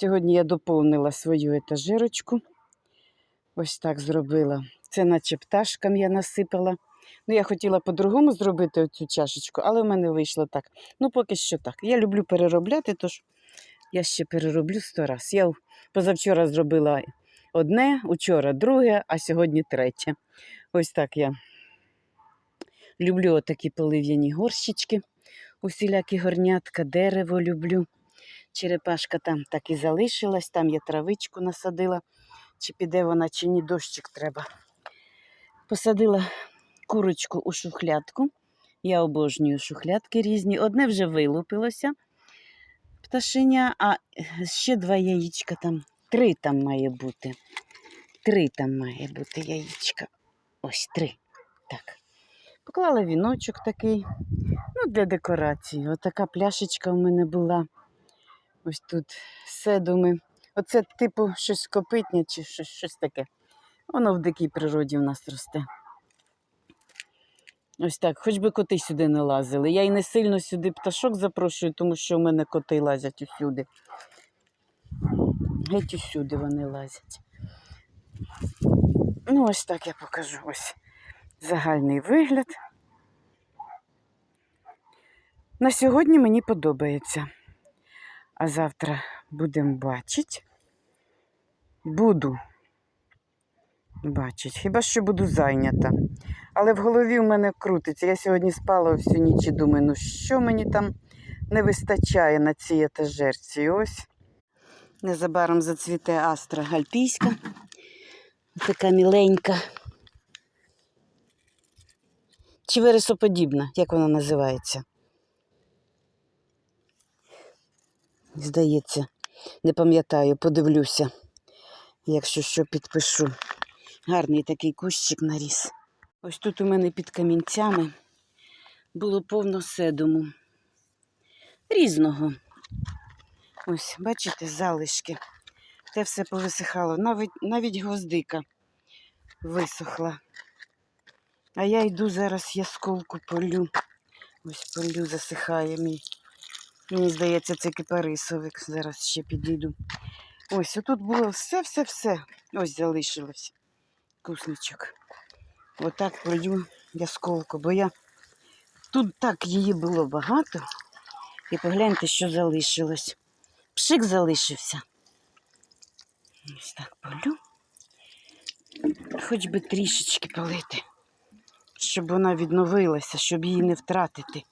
Сьогодні я доповнила свою етажерочку. Ось так зробила. Це наче пташкам я насипала. Ну, я хотіла по-другому зробити оцю чашечку, але в мене вийшло так. Ну, поки що так. Я люблю переробляти, тож я ще перероблю сто раз. Я позавчора зробила одне, учора друге, а сьогодні третє. Ось так я люблю отакі полив'яні горщички, усілякі горнятка, дерево люблю. Черепашка там так і залишилась, там я травичку насадила, чи піде вона, чи ні, дощик треба. Посадила курочку у шухлядку. Я обожнюю шухлядки різні. Одне вже вилупилося пташеня, а ще два яєчка там. Три там має бути. Три там має бути яєчка. Ось три. Так. Поклала віночок такий. Ну, для декорації. Отака пляшечка в мене була. Ось тут седуми. Оце, типу, щось копитня чи щось, щось таке. Воно в дикій природі в нас росте. Ось так, хоч би коти сюди не лазили. Я і не сильно сюди пташок запрошую, тому що в мене коти лазять усюди. Геть усюди вони лазять. Ну, ось так я покажу. Ось загальний вигляд. На сьогодні мені подобається. А завтра будемо бачити. Буду бачити. Хіба що буду зайнята. Але в голові в мене крутиться. Я сьогодні спала всю ніч і думаю, ну що мені там не вистачає на цій етажерці. Ось. Незабаром зацвіте астра гальпійська. Така міленька. Чи вересоподібна, як вона називається? Здається, не пам'ятаю, подивлюся, якщо що підпишу. Гарний такий кущик наріс. Ось тут у мене під камінцями було повно седуму. Різного. Ось, бачите, залишки. Те все повисихало. Навіть, навіть гвоздика висохла. А я йду зараз ясколку полю. Ось полю засихає мій. Мені здається, це кипарисовик. Зараз ще підійду. Ось, отут було все-все-все. Ось залишилось. Кусничок. Отак полю ясколку, бо я тут так її було багато. І погляньте, що залишилось. Пшик залишився. Ось так полю. Хоч би трішечки полити, щоб вона відновилася, щоб її не втратити.